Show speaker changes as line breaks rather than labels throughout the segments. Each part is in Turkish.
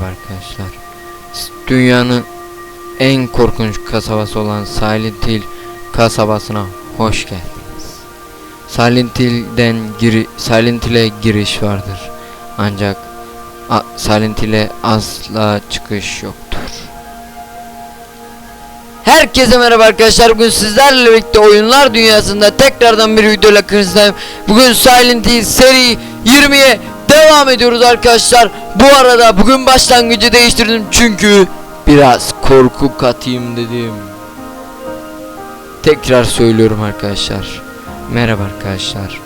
Merhaba arkadaşlar. Dünyanın en korkunç kasabası olan Silent Hill kasabasına hoş geldiniz. Silent Hill'den giri Silent Hill'e giriş vardır. Ancak a- Silent Hill'e asla çıkış yoktur. Herkese merhaba arkadaşlar. Bugün sizlerle birlikte oyunlar dünyasında tekrardan bir videoyla karşınızdayım. Bugün Silent Hill seri 20'ye devam ediyoruz arkadaşlar. Bu arada bugün başlangıcı değiştirdim çünkü biraz korku katayım dedim. Tekrar söylüyorum arkadaşlar. Merhaba arkadaşlar.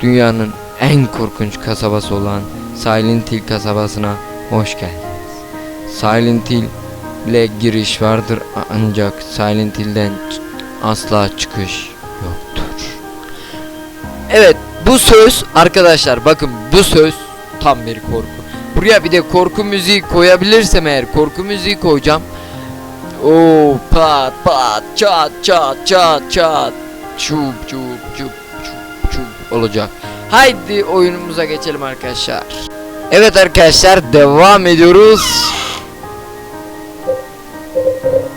Dünyanın en korkunç kasabası olan Silent Hill kasabasına hoş geldiniz. Silent Hill ile giriş vardır ancak Silent Hill'den asla çıkış yoktur. Evet bu söz arkadaşlar bakın bu söz tam bir korku. Buraya bir de korku müziği koyabilirsem eğer korku müziği koyacağım. Oo pat pat çat çat çat çat çup çup çup çup çup olacak. Haydi oyunumuza geçelim arkadaşlar. Evet arkadaşlar devam ediyoruz.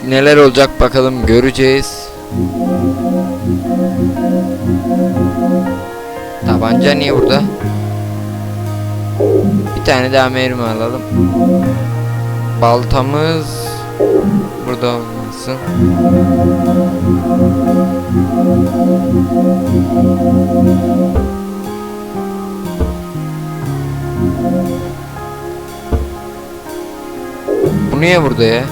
Neler olacak bakalım göreceğiz. Tabanca niye burada? Tane daha mermi alalım. Baltamız burada olmasın. Bu niye burada ya?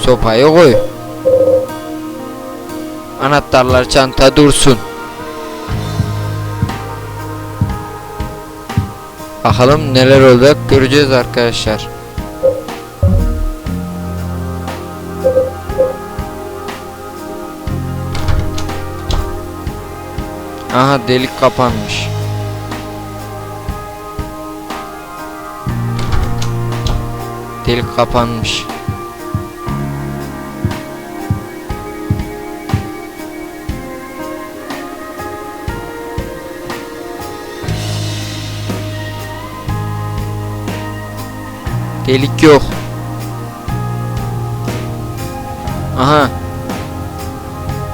Sopayı koy. Anahtarlar çanta dursun. Bakalım neler olacak göreceğiz arkadaşlar. Aha delik kapanmış. Delik kapanmış. Delik yok. Aha.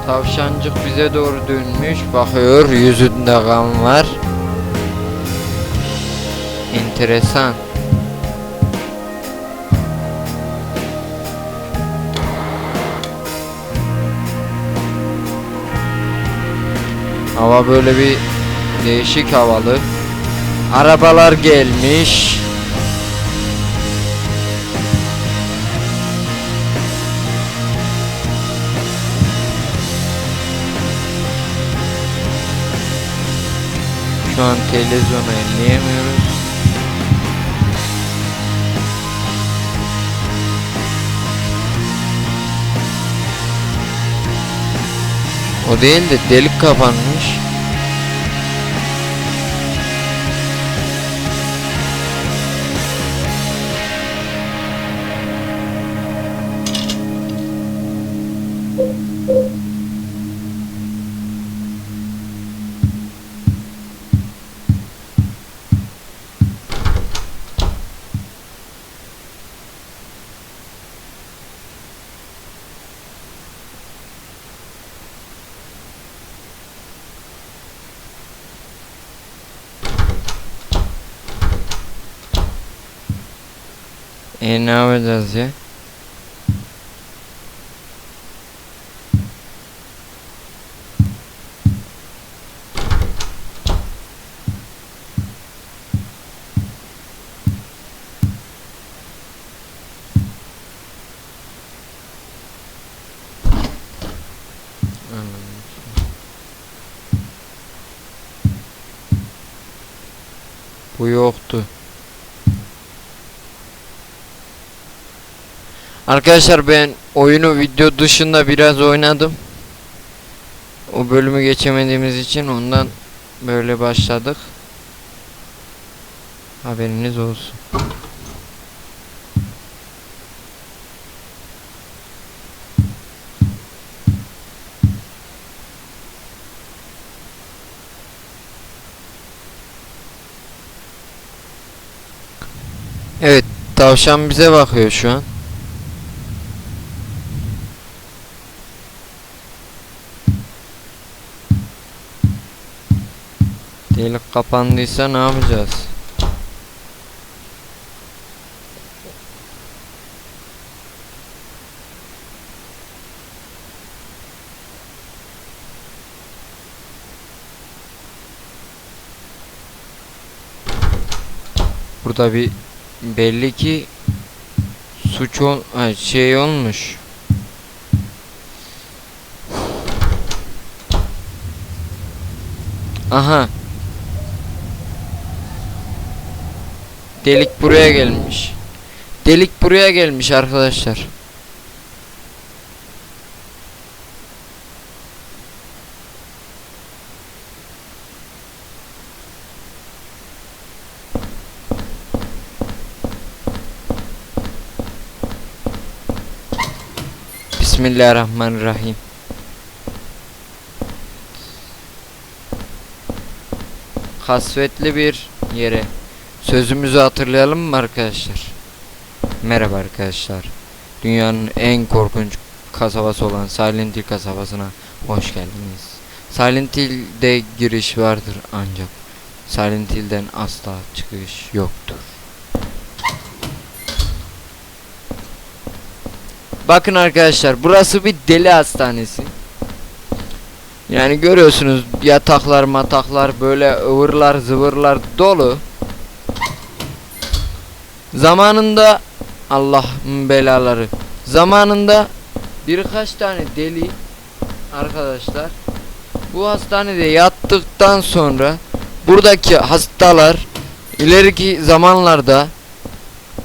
Tavşancık bize doğru dönmüş. Bakıyor yüzünde kan var. Enteresan. Hava böyle bir değişik havalı. Arabalar gelmiş. Şu an televizyonu elleyemiyoruz. O değil de delik kapanmış. Yapacağız ya? Bu yoktu. Arkadaşlar ben oyunu video dışında biraz oynadım. O bölümü geçemediğimiz için ondan böyle başladık. Haberiniz olsun. Evet, tavşan bize bakıyor şu an. Delik kapandıysa ne yapacağız? Burada bir belli ki suç ol şey olmuş. Aha. Delik buraya gelmiş. Delik buraya gelmiş arkadaşlar. Bismillahirrahmanirrahim. Kasvetli bir yere. Sözümüzü hatırlayalım mı arkadaşlar? Merhaba arkadaşlar. Dünyanın en korkunç kasabası olan Silent Hill kasabasına hoş geldiniz. Silent Hill'de giriş vardır ancak Silent Hill'den asla çıkış yoktur. Bakın arkadaşlar burası bir deli hastanesi. Yani görüyorsunuz yataklar mataklar böyle ıvırlar zıvırlar dolu. Zamanında Allah'ın belaları. Zamanında birkaç tane deli arkadaşlar bu hastanede yattıktan sonra buradaki hastalar ileriki zamanlarda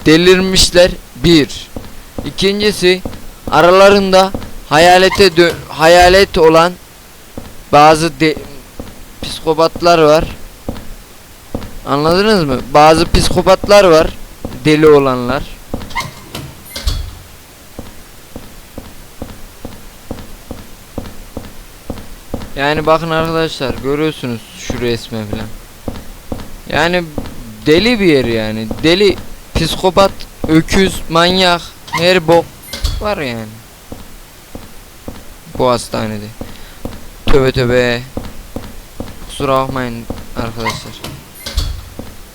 delirmişler bir. İkincisi aralarında hayalete hayalet olan bazı psikopatlar var. Anladınız mı? Bazı psikopatlar var. Deli olanlar. Yani bakın arkadaşlar görüyorsunuz şu resme falan. Yani deli bir yer yani. Deli, psikopat, öküz, manyak, her bok var yani. Bu hastanede. Töbe töbe. Kusura bakmayın arkadaşlar.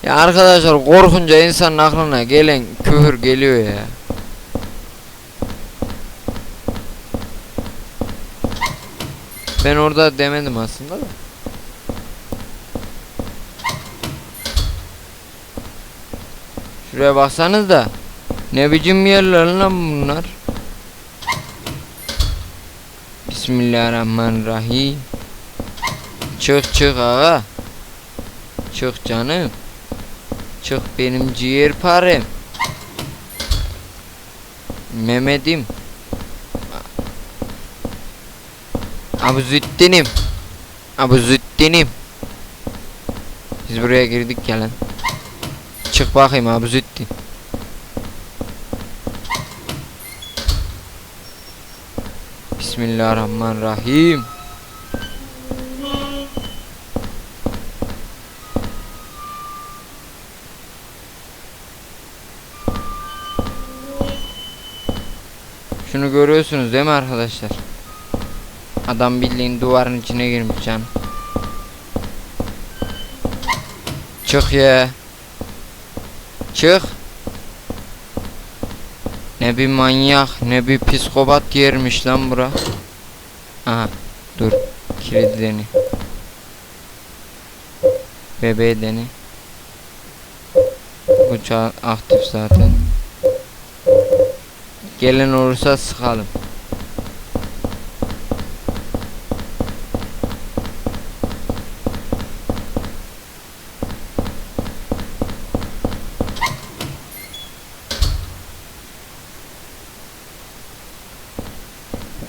Ya arkadaşlar korkunca insanın aklına gelen küfür geliyor ya. Ben orada demedim aslında da. Şuraya baksanız da ne biçim yerler lan bunlar? Bismillahirrahmanirrahim. Çık çık ağa. Çık canım. Çık benim ciğer parem. Mehmet'im. Abuzüddin'im. Abuzüddin'im. Biz buraya girdik lan. Çık bakayım Abuzüddin. Bismillahirrahmanirrahim. Şunu görüyorsunuz değil mi arkadaşlar? Adam bildiğin duvarın içine girmiş can. Çık ya. Çık. Ne bir manyak ne bir psikopat yermiş lan bura. Aha dur kilidi deni. Bebeği deni. Bu çağ aktif zaten. Gelen olursa sıkalım.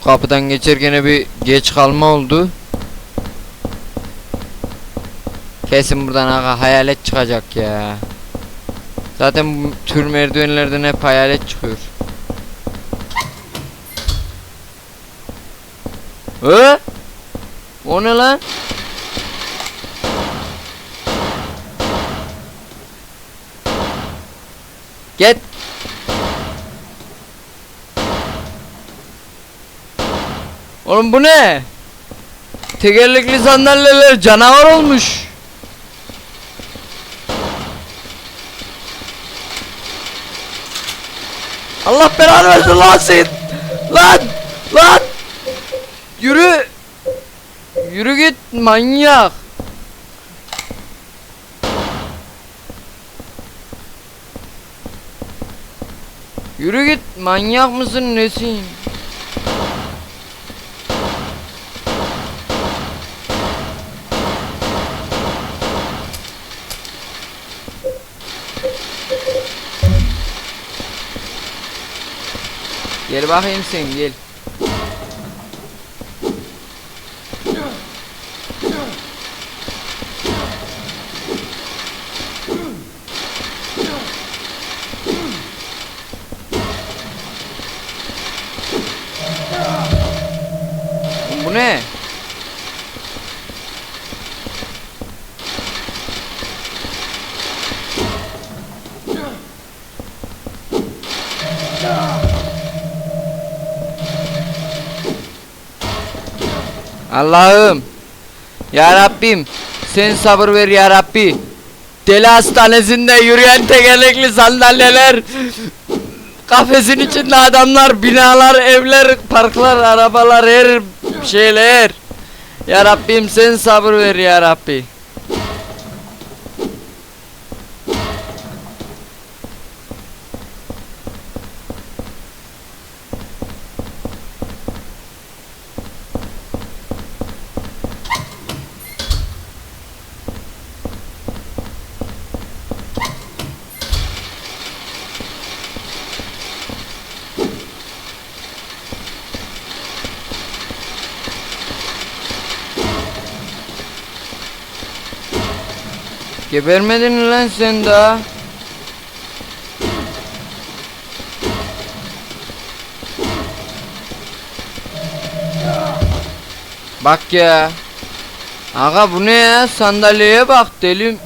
Kapıdan geçerken bir geç kalma oldu. Kesin buradan aga hayalet çıkacak ya. Zaten tür merdivenlerden hep hayalet çıkıyor. He? O ne lan? Git. Oğlum bu ne? Tekerlekli sandalyeler canavar olmuş. Allah belanı versin lan sen. Lan! Lan! Yürü! Yürü git manyak. Yürü git manyak mısın nesin? Gel bakayım sen gel. Bu ne? Allah'ım Ya Rabbim sen sabır ver ya Rabbi Deli hastanesinde yürüyen tekerlekli sandalyeler Kafesin içinde adamlar, binalar, evler, parklar, arabalar, her şeyler. Ya Rabbim sen sabır ver ya Rabbi Gebermedin lan sen daha? Bak ya. Aga bu ne ya? Sandalyeye bak delim.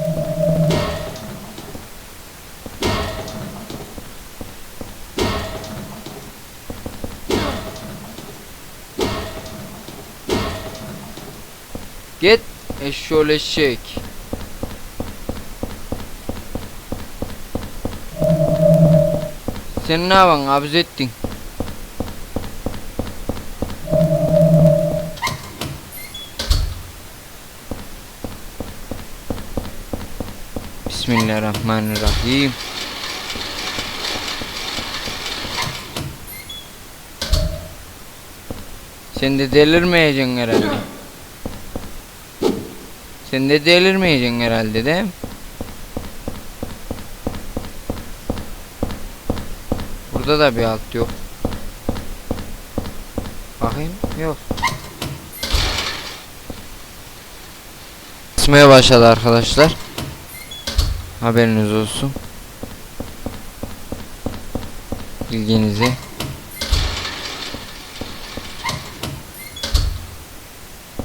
Git eşşoğlu eşek. Sen ne yapan abuz ettin? Bismillahirrahmanirrahim. Sen de delirmeyeceksin herhalde. Sen de delirmeyeceksin herhalde değil mi? Burada da bir alt yok. Bakayım yok. Ismaya başladı arkadaşlar. Haberiniz olsun. Bilginize.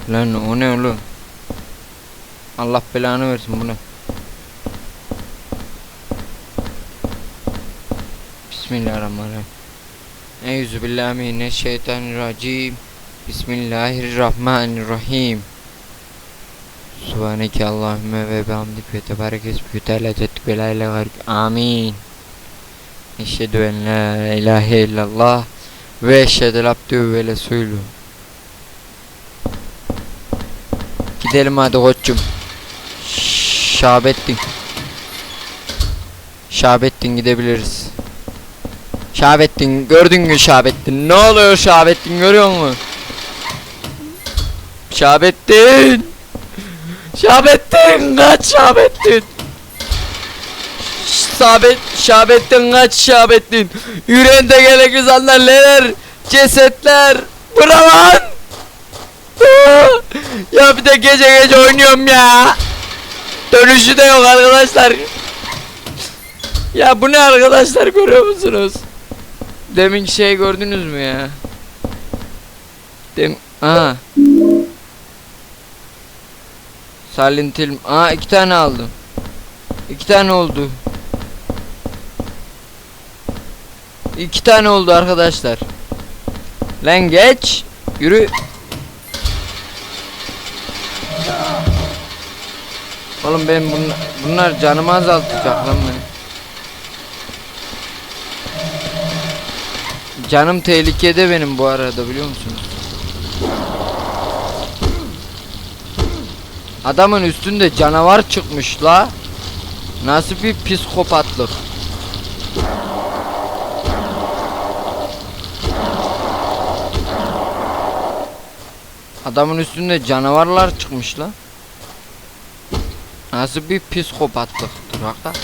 Lan o ne oğlum? Allah belanı versin bu ne? Bismillahirrahmanirrahim. Eyüzü billahi mineşşeytanirracim. Bismillahirrahmanirrahim. Subhaneke Allahümme ve bihamdik ve tebarek esmü teala tettük ve la ilahe gayruk. Amin. Eşhedü en la ilahe illallah ve eşhedü abdü ve resulü. Gidelim hadi koçum. Şabettin. Şabettin gidebiliriz. Şabettin gördün mü Şabettin? Ne oluyor Şabettin görüyor musun? Şabettin! Şabettin kaç Şabettin! Şabet, Şabettin kaç Şabettin! Yüreğinde gerekli sandalyeler, cesetler! Bırak lan! ya bir de gece gece oynuyorum ya! Dönüşü de yok arkadaşlar. Ya bu ne arkadaşlar görüyor musunuz? Demin şey gördünüz mü ya? Dem Aa. Silent Hill. Aa iki tane aldım. İki tane oldu. İki tane oldu arkadaşlar. Lan geç. Yürü. Oğlum ben bunlar, bunlar canımı azaltacak lan beni. Canım tehlikede benim bu arada biliyor musunuz? Adamın üstünde canavar çıkmış la. Nasıl bir psikopatlık? Adamın üstünde canavarlar çıkmış la. Nasıl bir psikopatlıktır hakikaten?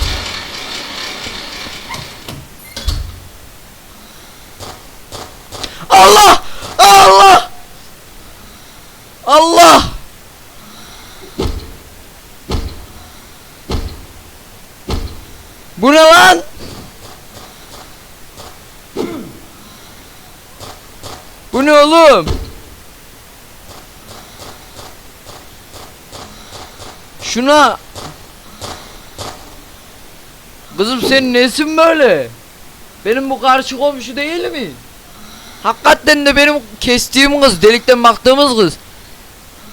Allah! Allah! Allah! Bu ne lan? Bu ne oğlum? Şuna Kızım sen nesin böyle? Benim bu karşı komşu değil mi? Hakikaten de benim kestiğim kız, delikten baktığımız kız.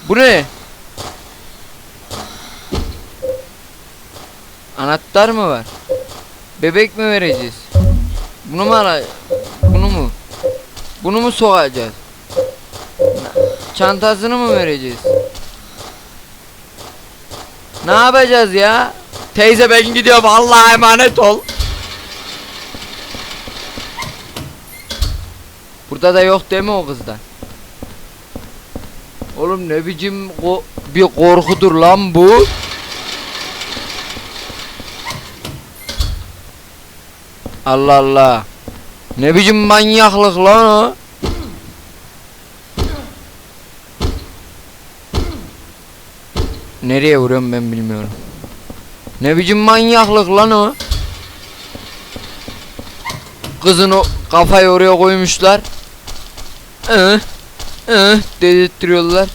Bu ne? Anahtar mı var? Bebek mi vereceğiz? Bunu mu ara? Bunu mu? Bunu mu sokacağız? Çantasını mı vereceğiz? Ne yapacağız ya? Teyze ben gidiyorum Allah'a emanet ol. Burada da yok değil mi o kızda? Oğlum ne biçim bir korkudur lan bu? Allah Allah. Ne biçim manyaklık lan o? Nereye vuruyorum ben bilmiyorum. Ne biçim manyaklık lan o? Kızın o kafayı oraya koymuşlar. Ih, ih dedirtiyorlar.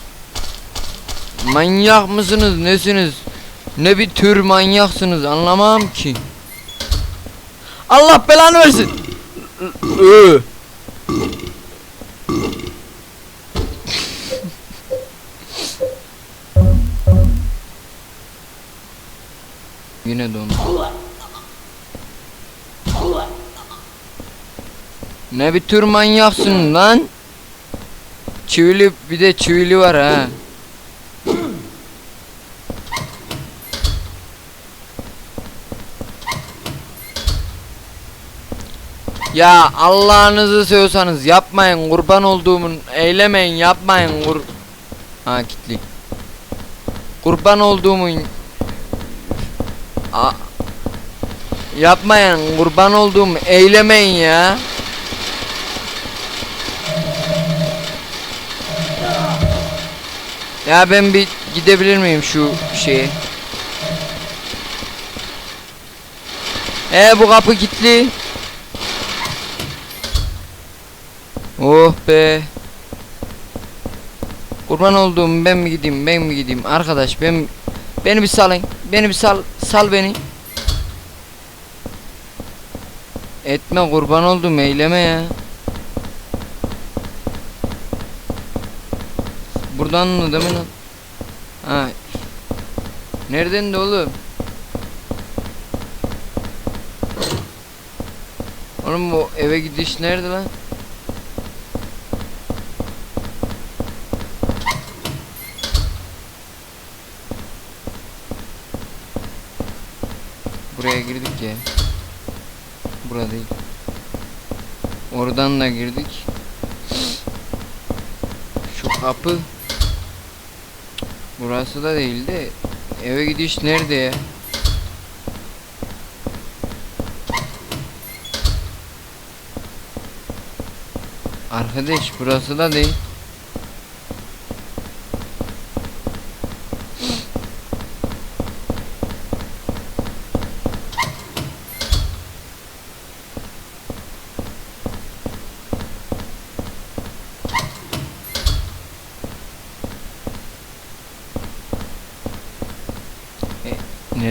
Manyak mısınız nesiniz? Ne bir tür manyaksınız anlamam ki. Allah belanı versin. Yine dondu. Ne bir tür manyaksın lan? Çivili bir de çivili var ha. Ya Allah'ınızı seviyorsanız yapmayın kurban olduğumun eylemeyin yapmayın kur Ha kitli Kurban olduğumun A Yapmayın kurban olduğum eylemeyin ya. Ya ben bir gidebilir miyim şu şeye? E bu kapı kilitli. Oh be. Kurban olduğum ben mi gideyim ben mi gideyim? Arkadaş ben beni bir salın beni bir sal sal beni. Etme kurban oldum eyleme ya. Buradan mı değil mi ha. Nereden de oğlum? Oğlum bu eve gidiş nerede lan Buraya girdik ya. Burada değil. Oradan da girdik. Şu kapı. Burası da değil de eve gidiş nerede ya? Arkadaş burası da değil.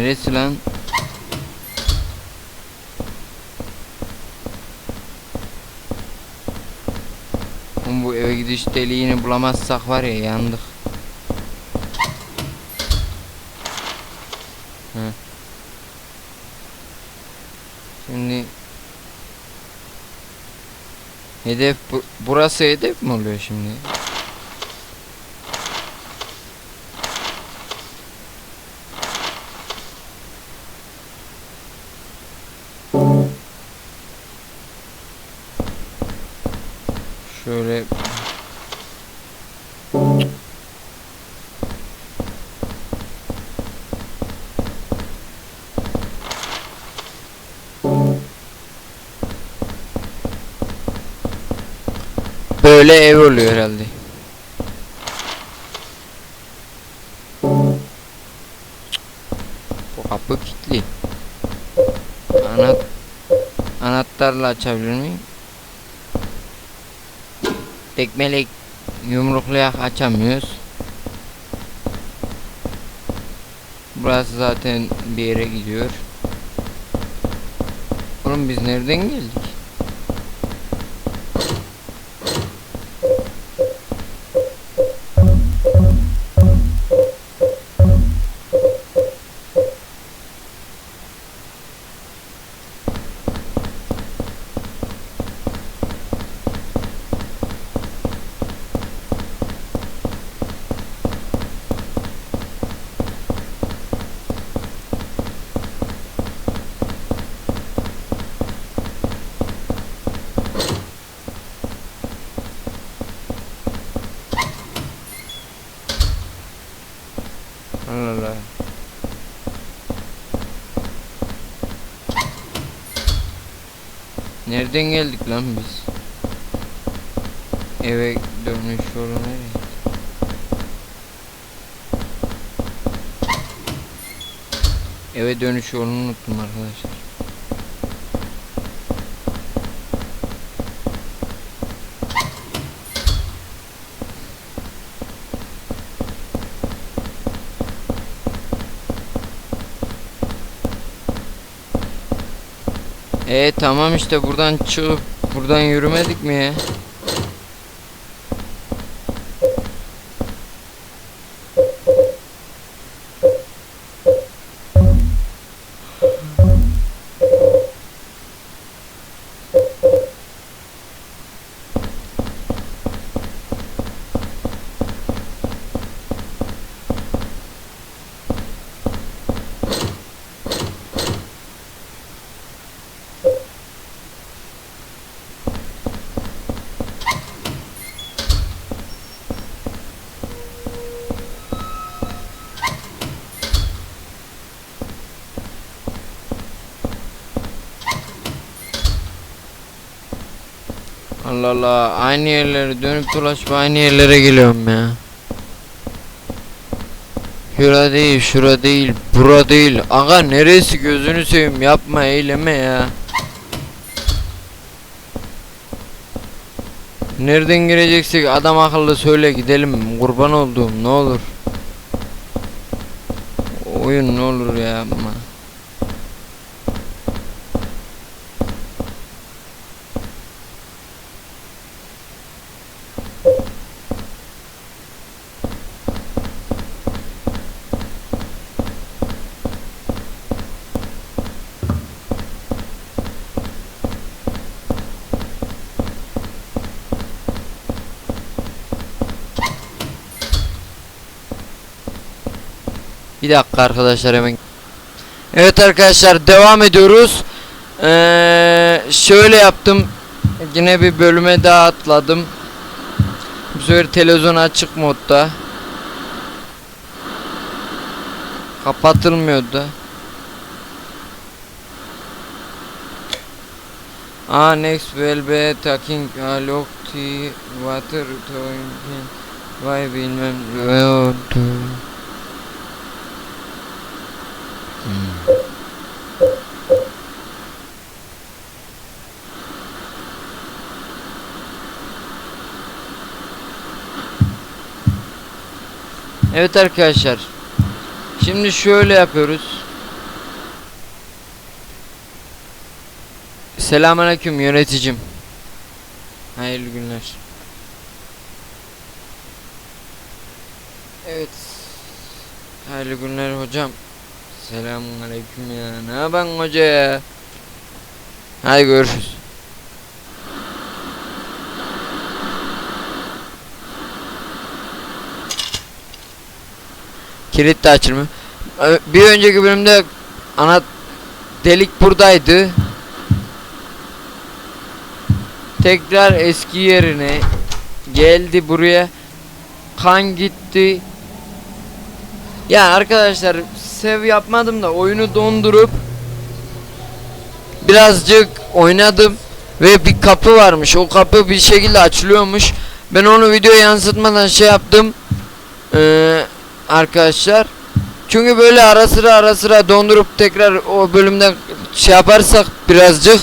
Neresi lan? Oğlum bu eve gidiş deliğini bulamazsak var ya yandık. Şimdi Hedef bu, burası hedef mi oluyor şimdi? Şöyle Böyle ev oluyor herhalde. Bu kapı kilitli. Anahtar anahtarla açabilir miyim? Tekmelek yumruklayak açamıyoruz. Burası zaten bir yere gidiyor. Oğlum biz nereden geldik? Nereden geldik lan biz? Eve dönüş yolu nereye? Eve dönüş yolunu unuttum arkadaşlar. E tamam işte buradan çıkıp buradan yürümedik mi ya? Allah Allah aynı yerlere dönüp dolaşıp aynı yerlere geliyorum ya. Şura değil, şura değil, bura değil. Aga neresi gözünü seveyim yapma eyleme ya. Nereden gireceksek adam akıllı söyle gidelim kurban olduğum ne olur. Oyun ne olur ya yapma. Bir dakika arkadaşlar hemen. Evet arkadaşlar devam ediyoruz. Ee, şöyle yaptım. Yine bir bölüme daha atladım. Bu sefer televizyon açık modda. Kapatılmıyordu da. Aa next will be talking a lot water talking Vay bilmem ne oldu. Evet arkadaşlar. Şimdi şöyle yapıyoruz. Selamünaleyküm yöneticim. Hayırlı günler. Evet. Hayırlı günler hocam. Selamünaleyküm ya. Ne yapan hoca ya? Hadi görüşürüz. Kilit de açılmıyor. Bir önceki bölümde ana delik buradaydı. Tekrar eski yerine geldi buraya. Kan gitti. Ya arkadaşlar sev yapmadım da oyunu dondurup birazcık oynadım ve bir kapı varmış. O kapı bir şekilde açılıyormuş. Ben onu videoya yansıtmadan şey yaptım. Ee, arkadaşlar. Çünkü böyle ara sıra ara sıra dondurup tekrar o bölümde şey yaparsak birazcık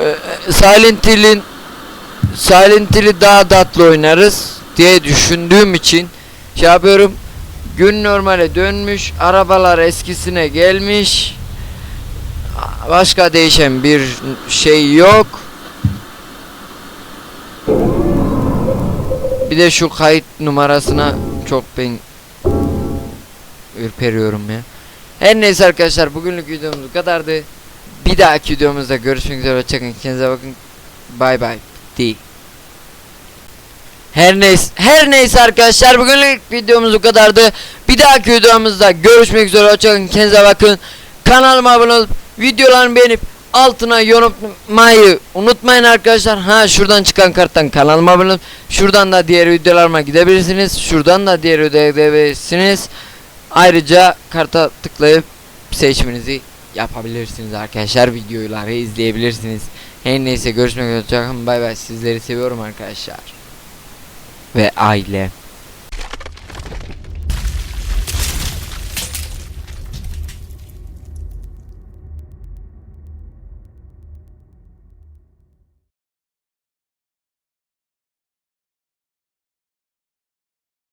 e, Silent Hill'in Silent Hill'i daha tatlı oynarız diye düşündüğüm için şey yapıyorum. Gün normale dönmüş, arabalar eskisine gelmiş. Başka değişen bir şey yok. Bir de şu kayıt numarasına çok ben ürperiyorum ya. Her neyse arkadaşlar bugünlük videomuz bu kadardı. Bir dahaki videomuzda görüşmek üzere. Hoşçakalın. Kendinize bakın. Bay bay. Di. Her neyse, her neyse arkadaşlar bugünlük videomuz bu kadardı. Bir dahaki videomuzda görüşmek üzere. Hoşçakalın. Kendinize bakın. Kanalıma abone olup videolarımı beğenip altına yorumlamayı unutmayın arkadaşlar. Ha şuradan çıkan karttan kanalıma abone olup şuradan da diğer videolarıma gidebilirsiniz. Şuradan da diğer videoya gidebilirsiniz. Ayrıca karta tıklayıp seçiminizi yapabilirsiniz arkadaşlar. Videoları izleyebilirsiniz. Her neyse görüşmek üzere. Bay bay. Sizleri seviyorum arkadaşlar. Ve aile.